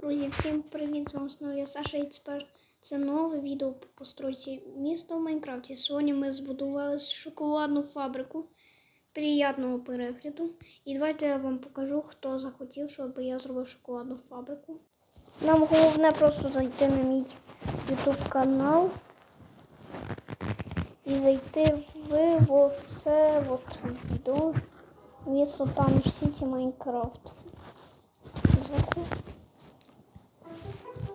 Друзі, всім привіт! З вами знову я Саша і тепер це нове відео по постройці міста в Майнкрафті. Сьогодні ми збудували шоколадну фабрику. Приятного перегляду. І давайте я вам покажу, хто захотів, щоб я зробив шоколадну фабрику. Нам головне просто зайти на мій YouTube канал і зайти в це от відео місто там в Сіті Майнкрафт. Заходимо.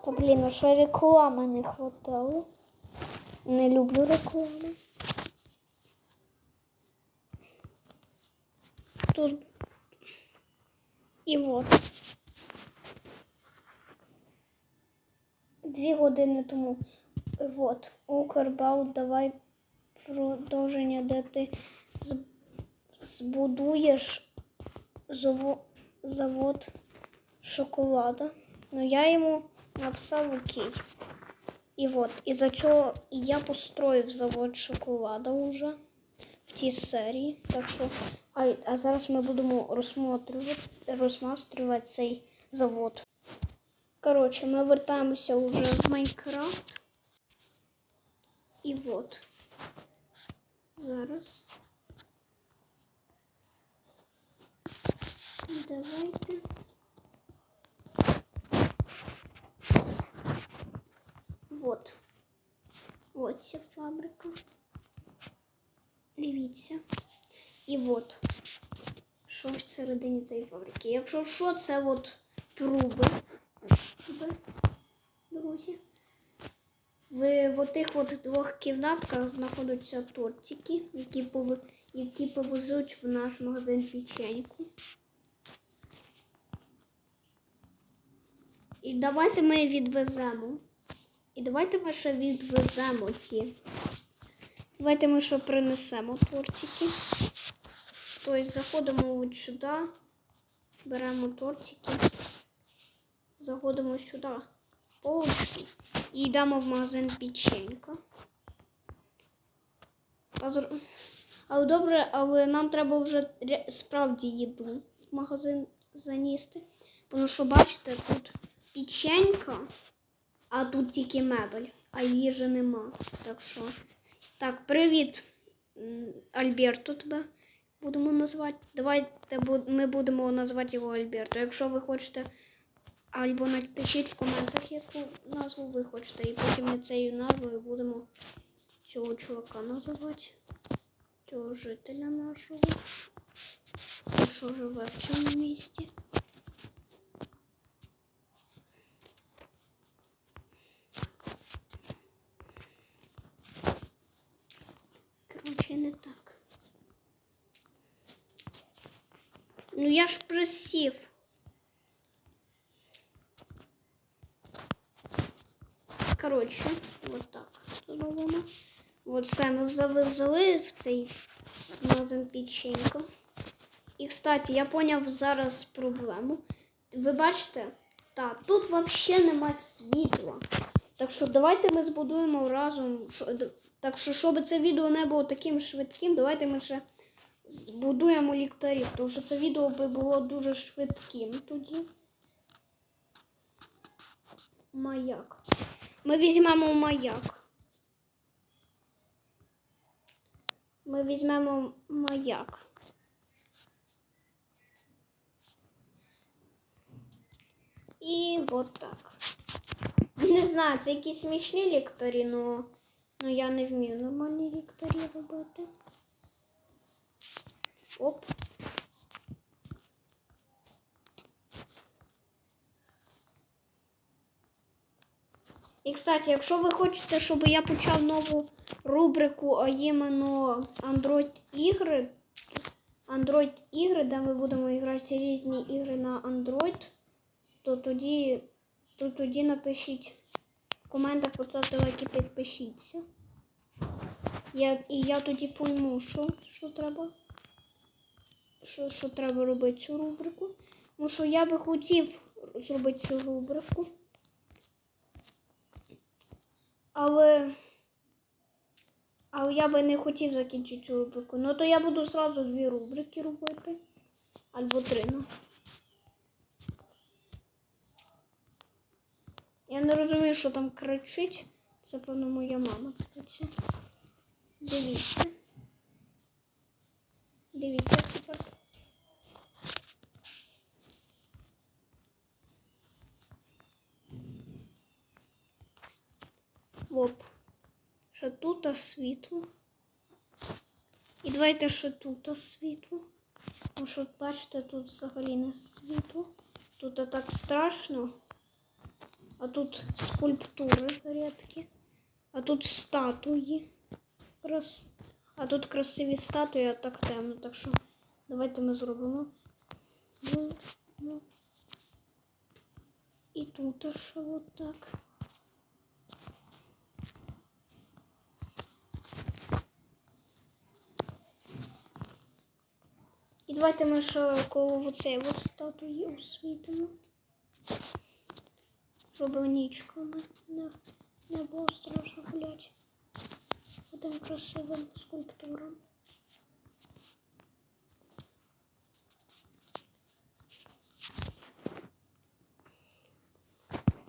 Та блін, ну ще реклами не хватало. Не люблю реклами. Тут і от. Дві години тому. От. Укрбаут, давай продовження, де ти збудуєш завод шоколада. Ну я йому написав окей. І от, і за цього я построїв завод шоколада вже в тій серії. Так що, а, а зараз ми будемо розсмотрювати, розмастрювати цей завод. Коротше, ми вертаємося вже в Майнкрафт. І от. Зараз. Давайте. Ця фабрика. Дивіться. І от. Що всередині цієї фабрики. Якщо що, це от труби. Труби, Друзі. В отих от двох кімнатках знаходяться тортики, які, пов... які повезуть в наш магазин печеньку. І давайте ми відвеземо. І давайте ми ще відвеземо ці. Давайте ми ще принесемо тортики. Тобто заходимо от сюди, беремо тортики, заходимо сюди, полочки і йдемо в магазин печенька. Але добре, але нам треба вже справді їду в магазин занести. Тому що, бачите, тут печенька. А тут тільки мебель, а їжі нема. Так що. Так, привіт, м, Альберто тебе будемо назвати. Давайте ми будемо називати його Альберто. Якщо ви хочете, або напишіть в коментах, яку назву ви хочете. І потім ми цією назвою будемо цього чувака називати. Цього жителя нашого. Що живе в цьому місті. Короче, не так. Ну я ж просив. Коротше, вот так зробимо. От все ми завезли в цей магазин печенька. І, кстати, я поняв зараз проблему. Ви бачите? Так, тут взагалі нема світла. Так що давайте ми збудуємо разом. Так що, щоб це відео не було таким швидким, давайте ми ще збудуємо ліхтарів, тому що це відео би було дуже швидким тоді. Маяк. Ми візьмемо маяк. Ми візьмемо маяк. І от так. Не знаю, це якісь смішні лікторі, но я не вмію нормальні лікторі робити. Оп. І, кстати, якщо ви хочете, щоб я почав нову рубрику, а іменно Android ігри, Android ігри, де ми будемо грати різні ігри на Android, то тоді, то тоді напишіть в коментах, поставте лайк і підпишіться. Я, і я тоді пойму, що, що треба. Що, що треба робити цю рубрику. Тому що я би хотів зробити цю рубрику. Але. Але я би не хотів закінчити цю рубрику. Ну то я буду зразу дві рубрики робити. Або три. Ну. Я не розумію, що там кричить. Це, певно, моя мама. Кстати. Дивіться. Дивіться тепер. Оп. Ще тут світло. І давайте ще тут світло. Тому що, бачите, тут взагалі не світло. Тут так страшно. А тут скульптури рідкі. А тут статуї. Крас... А тут красиві статуї, а так темно. Так що давайте ми зробимо. Ну, ну. І тут ще от Давайте ми ще коло оцеї от статуї освітимо. Щоб нічка не, не, було страшно гуляти. По тим красивим скульптурам.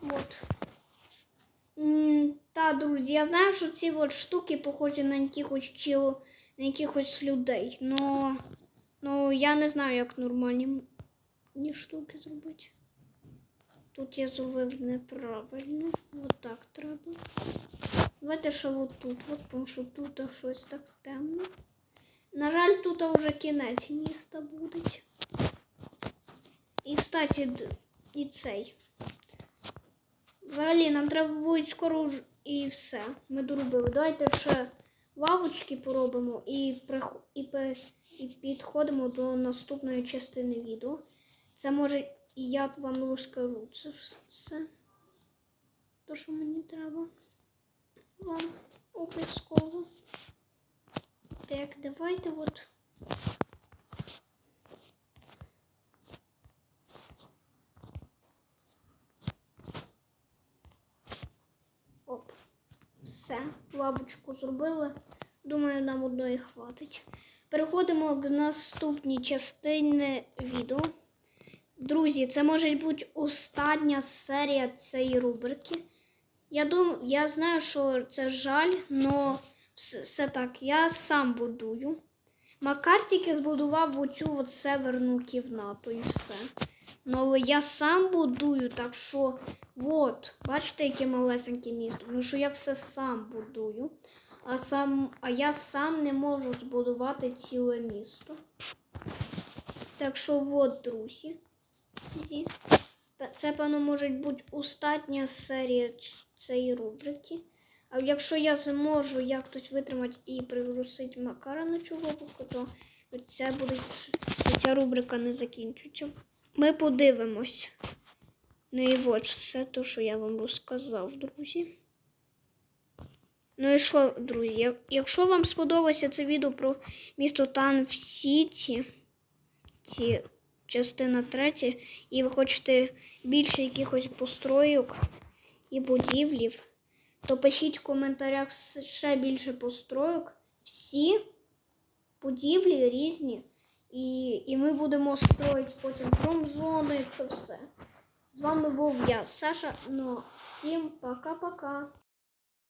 Вот. Та, друзі, я знаю, що ці от штуки похожі на якихось чил, на якихось людей, но, но я не знаю, як нормальні ні штуки зробити. Тут я зробив неправильно. От так треба. Давайте ще от тут, от, тому що тут щось так темно. На жаль, тут вже кінець міста буде. І, кстати, і цей. Взагалі, нам треба буде скоро і все. Ми доробили. Давайте ще лавочки поробимо і, і, і підходимо до наступної частини відео. Це може і я вам розкажу це все. То, що мені треба вам обов'язково. Так, давайте от. Оп. Все, лавочку зробили. Думаю, нам одної хватить. Переходимо к наступній частині відео. Друзі, це може бути остання серія цієї рубрики. Я думаю, я знаю, що це жаль, але все, так, я сам будую. Макар збудував оцю от северну кімнату і все. Ну, я сам будую, так що, от, бачите, яке малесеньке місто. Тому що я все сам будую, а, сам, а я сам не можу збудувати ціле місто. Так що, от, друзі. Це, певно, може бути остання серія цієї рубрики. А якщо я зможу як хтось витримати і пригласити Макара на цю рубрику, то ця, буде, ця рубрика не закінчиться. Ми подивимось. Ну і от все те, що я вам розказав, друзі. Ну і що, друзі, якщо вам сподобалося це відео про місто Тан в Сіті, ці частина третя, і ви хочете більше якихось постройок і будівлів, то пишіть в коментарях ще більше постройок. Всі будівлі різні. І, і ми будемо строїти потім промзони, це все. З вами був я, Саша. Ну, всім пока-пока.